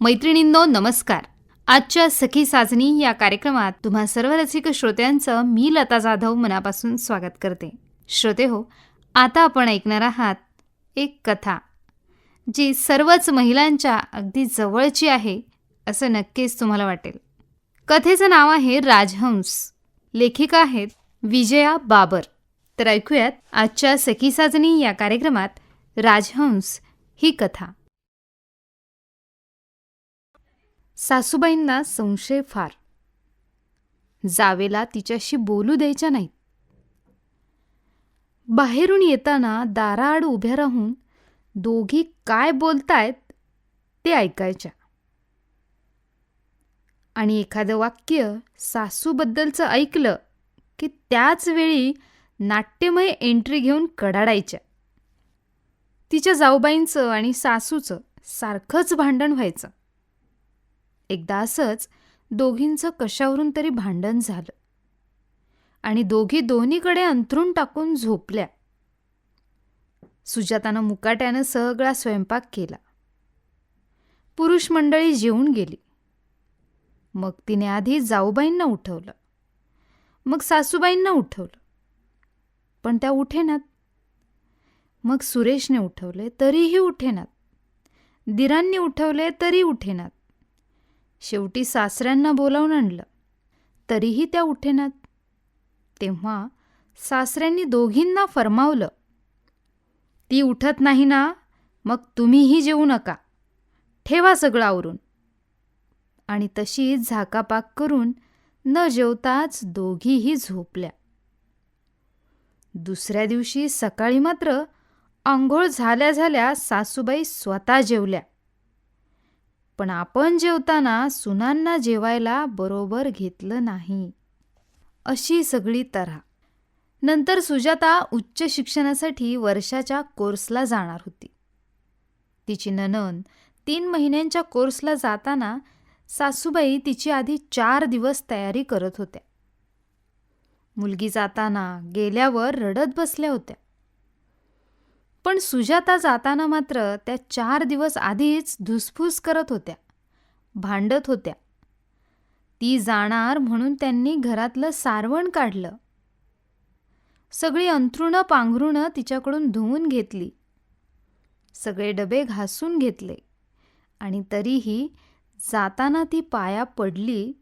मैत्रिणींनो नमस्कार. आजच्या सखी साजनी या कार्यक्रमात तुम्हा सर्व रसिक श्रोत्यांचं मी लता जाधव मनापासून स्वागत करते. श्रोते हो आता आपण ऐकणार आहात एक कथा जी सर्वच महिलांच्या अगदी जवळची आहे असं नक्कीच तुम्हाला वाटेल. कथेचं नाव आहे राजहंस. लेखिका आहेत विजया बाबर. तर ऐकूयात आजच्या सखी साजनी या कार्यक्रमात राजहंस ही कथा. सासूबाईंना संशय फार. जावेला तिच्याशी बोलू द्यायच्या नाहीत. बाहेरून येताना दाराआड उभ्या राहून दोघी काय बोलतायत ते ऐकायच्या. आणि एखादं वाक्य सासूबद्दलचं ऐकलं की त्याच वेळी नाट्यमय एंट्री घेऊन कडाडायच्या. तिच्या जाऊबाईंचं आणि सासूचं सारखंच भांडण व्हायचं. एकदा असंच दोघींचं कशावरून तरी भांडण झालं. आणि दोघी दोन्हीकडे अंथरून टाकून झोपल्या. सुजातानं मुकाट्यानं सगळा स्वयंपाक केला. पुरुष मंडळी जेवून गेली. मग तिने आधी जाऊबाईंना उठवलं. मग सासूबाईंना उठवलं. पण त्या उठेनात. मग सुरेशने उठवले तरीही उठेनात. दिरांनी उठवले तरी उठेनात. शेवटी सासऱ्यांना बोलावून आणलं. तरीही त्या उठेनात. तेव्हा सासऱ्यांनी दोघींना फरमावलं. ती उठत नाही ना मग तुम्हीही जेवू नका. ठेवा सगळं आवरून. आणि तशीच झाकापाक करून न जेवताच दोघीही झोपल्या. दुसऱ्या दिवशी सकाळी मात्र आंघोळ झाल्या झाल्या सासूबाई स्वतः जेवल्या. पण आपण जेवताना सुनांना जेवायला बरोबर घेतलं नाही. अशी सगळी तऱ्हा. नंतर सुजाता उच्च शिक्षणासाठी वर्षाच्या कोर्सला जाणार होती. तिची ननन तीन महिन्यांच्या कोर्सला जाताना सासूबाई तिची आधी चार दिवस तयारी करत होत्या. मुलगी जाताना गेल्यावर रडत बसल्या होत्या. पण सुजाता जाताना मात्र त्या चार दिवस आधीच धुसफूस करत होत्या. भांडत होत्या. ती जाणार म्हणून त्यांनी घरातलं सारवण काढलं. सगळी अंथरुणं पांघरुणं तिच्याकडून धुवून घेतली. सगळे डबे घासून घेतले. आणि तरीही जाताना ती पाया पडली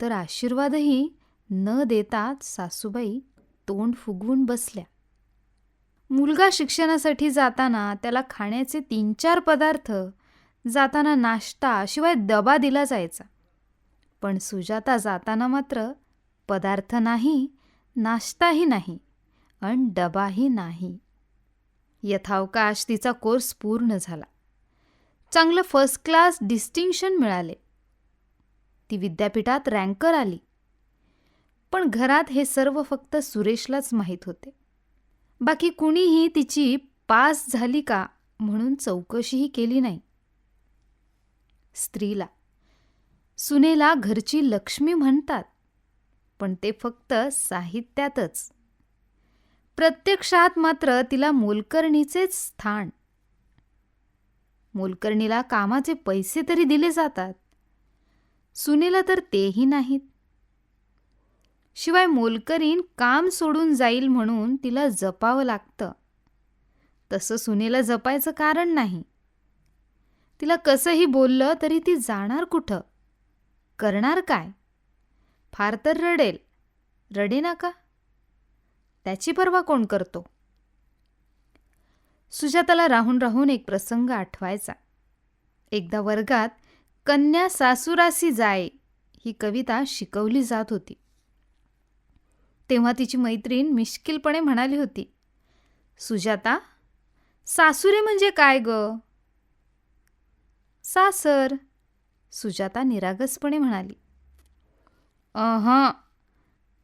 तर आशीर्वादही न देताच सासूबाई तोंड फुगवून बसल्या. मुलगा शिक्षणासाठी जाताना त्याला खाण्याचे तीन चार पदार्थ जाताना नाश्ता शिवाय दबा दिला जायचा. पण सुजाता जाताना मात्र पदार्थ नाही नाश्ताही नाही आणि डबाही नाही. यथावकाश तिचा कोर्स पूर्ण झाला. चांगलं फर्स्ट क्लास डिस्टिंक्शन मिळाले. ती विद्यापीठात रँकर आली. पण घरात हे सर्व फक्त सुरेशलाच माहीत होते. बाकी कुणीही तिची पास झाली का म्हणून चौकशीही केली नाही. स्त्रीला सुनेला घरची लक्ष्मी म्हणतात पण ते फक्त साहित्यातच. प्रत्यक्षात मात्र तिला मोलकर्णीचेच स्थान. मोलकर्णीला कामाचे पैसे तरी दिले जातात. सुनेला तर तेही नाहीत. शिवाय मोलकरीन काम सोडून जाईल म्हणून तिला जपावं लागतं. तसं सुनेला जपायचं कारण नाही. तिला कसंही बोललं तरी ती जाणार कुठं? करणार काय? फार तर रडेल. रडे ना का? त्याची पर्वा कोण करतो? सुजाताला राहून राहून एक प्रसंग आठवायचा. एकदा वर्गात कन्या सासुरासी जाय ही कविता शिकवली जात होती. तेव्हा तिची मैत्रीण मिश्किलपणे म्हणाली होती सुजाता सासुरे म्हणजे काय ग? सासर सुजाता निरागसपणे म्हणाली. अह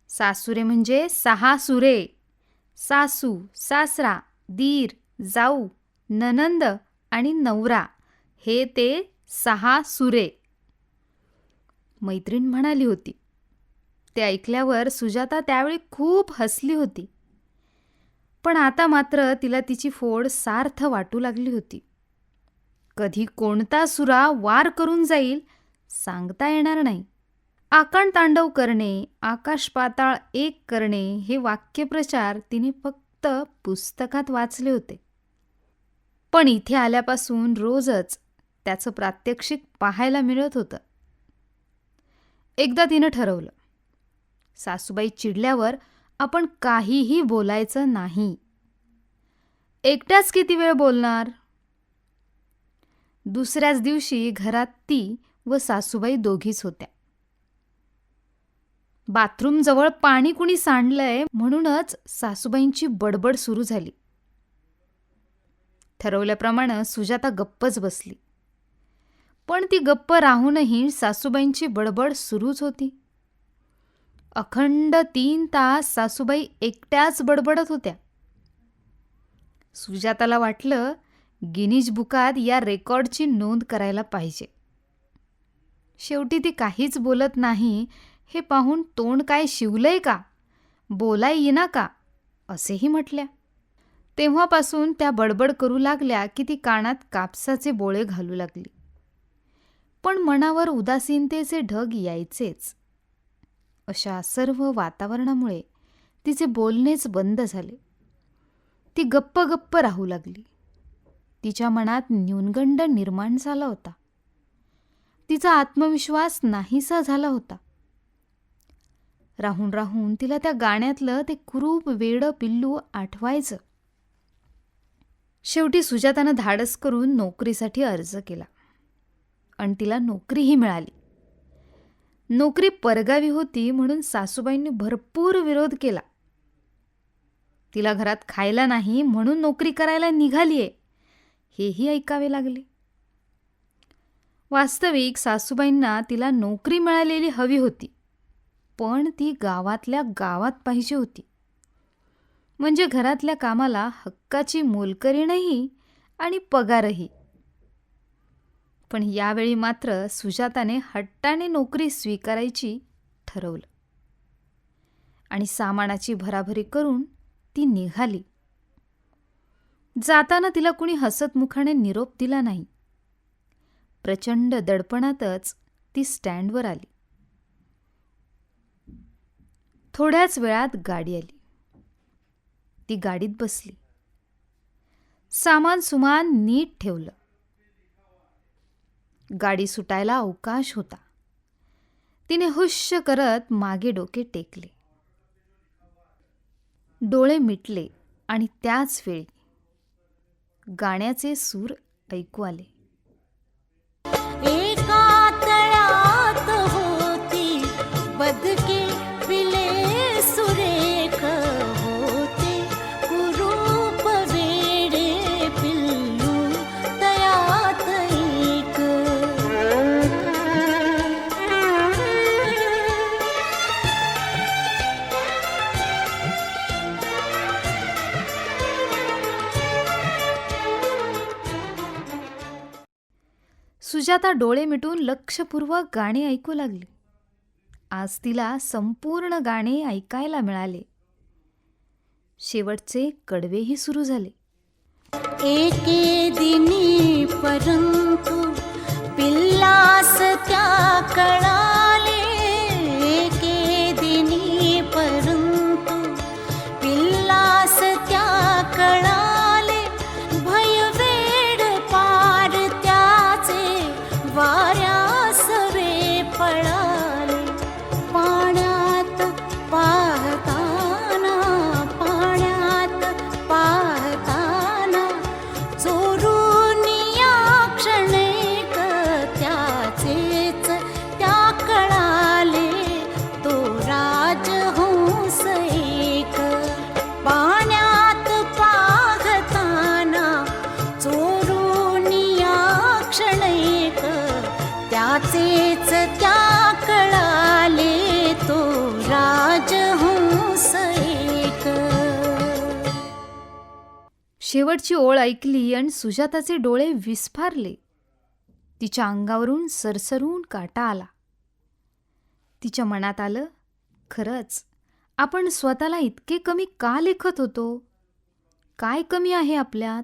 सासुरे म्हणजे सहा सुरे सासू सासरा दीर जाऊ ननंद आणि नवरा हे ते सहा सुरे मैत्रीण म्हणाली होती. ते ऐकल्यावर सुजाता त्यावेळी खूप हसली होती. पण आता मात्र तिला तिची फोड सार्थ वाटू लागली होती. कधी कोणता सुरा वार करून जाईल सांगता येणार नाही. आकांड तांडव करणे आकाश पाताळ एक करणे हे वाक्यप्रचार तिने फक्त पुस्तकात वाचले होते. पण इथे आल्यापासून रोजच त्याचं प्रात्यक्षिक पाहायला मिळत होतं. एकदा तिनं ठरवलं सासूबाई चिडल्यावर आपण काहीही बोलायचं नाही. एकट्याच किती वेळ बोलणार? दुसऱ्याच दिवशी घरात ती व सासूबाई दोघीच होत्या. बाथरूमजवळ पाणी कुणी सांडलंय म्हणूनच सासूबाईंची बडबड सुरू झाली. ठरवल्याप्रमाणे सुजाता गप्पच बसली. पण ती गप्प राहूनही सासूबाईंची बडबड सुरूच होती. अखंड तीन तास सासूबाई एकट्याच बडबडत होत्या. सुजाताला वाटलं गिनीज बुकात या रेकॉर्डची नोंद करायला पाहिजे. शेवटी ती काहीच बोलत नाही हे पाहून तोंड काय शिवलंय का? बोलाय येईना का? असेही म्हटल्या. तेव्हापासून त्या बडबड करू लागल्या की ती कानात कापसाचे बोळे घालू लागली. पण मनावर उदासीनतेचे ढग यायचेच. अशा सर्व वातावरणामुळे तिचे बोलणेच बंद झाले. ती गप्प गप्प राहू लागली. तिच्या मनात न्यूनगंड निर्माण झाला होता. तिचा आत्मविश्वास नाहीसा झाला होता. राहून राहून तिला त्या गाण्यातलं ते कुरूप वेडं पिल्लू आठवायचं. शेवटी सुजातानं धाडस करून नोकरीसाठी अर्ज केला. आणि तिला नोकरीही मिळाली. नोकरी परगावी होती म्हणून सासूबाईंनी भरपूर विरोध केला. तिला घरात खायला नाही म्हणून नोकरी करायला निघालीये हेही ऐकावे लागले. वास्तविक सासूबाईंना तिला नोकरी मिळालेली हवी होती पण ती गावातल्या गावात पाहिजे होती. म्हणजे घरातल्या कामाला हक्काची मोलकरी नाही आणि पगारही. पण यावेळी मात्र सुजाताने हट्टाने नोकरी स्वीकारायची ठरवलं. आणि सामानाची भराभरी करून ती निघाली. जाताना तिला कुणी हसतमुखाने निरोप दिला नाही. प्रचंड दडपणातच ती स्टँडवर आली. थोड्याच वेळात गाडी आली. ती गाडीत बसली. सामान सुमान नीट ठेवलं. गाडी सुटायला अवकाश होता. तिने हुश्य करत मागे डोके टेकले. डोळे मिटले आणि त्याच वेळी गाण्याचे सूर ऐकू आले. आता डोळे मिटून लक्षपूर्वक गाणे ऐकू लागली. आज तिला संपूर्ण गाणे ऐकायला मिळाले. शेवटचे कडवेही सुरू झाले. एके दिनी परंतु पिल्लास त्या कळा शेवटची ओळ ऐकली आणि सुजाताचे डोळे विस्फारले. तिच्या अंगावरून सरसरून काटा आला. तिच्या मनात आलं खरंच आपण स्वतःला इतके कमी का लेखत होतो? काय कमी आहे आपल्यात?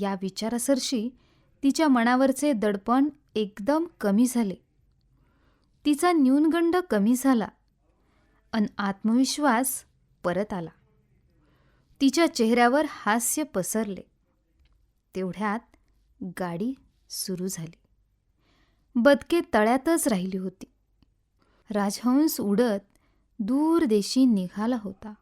या विचारासरशी तिच्या मनावरचे दडपण एकदम कमी झाले. तिचा न्यूनगंड कमी झाला अन आत्मविश्वास परत आला. तिच्या चेहऱ्यावर हास्य पसरले. तेवढ्यात गाडी सुरू झाली. बदके तळ्यातच राहिली होती. राजहंस उडत दूर देशी निघाला होता.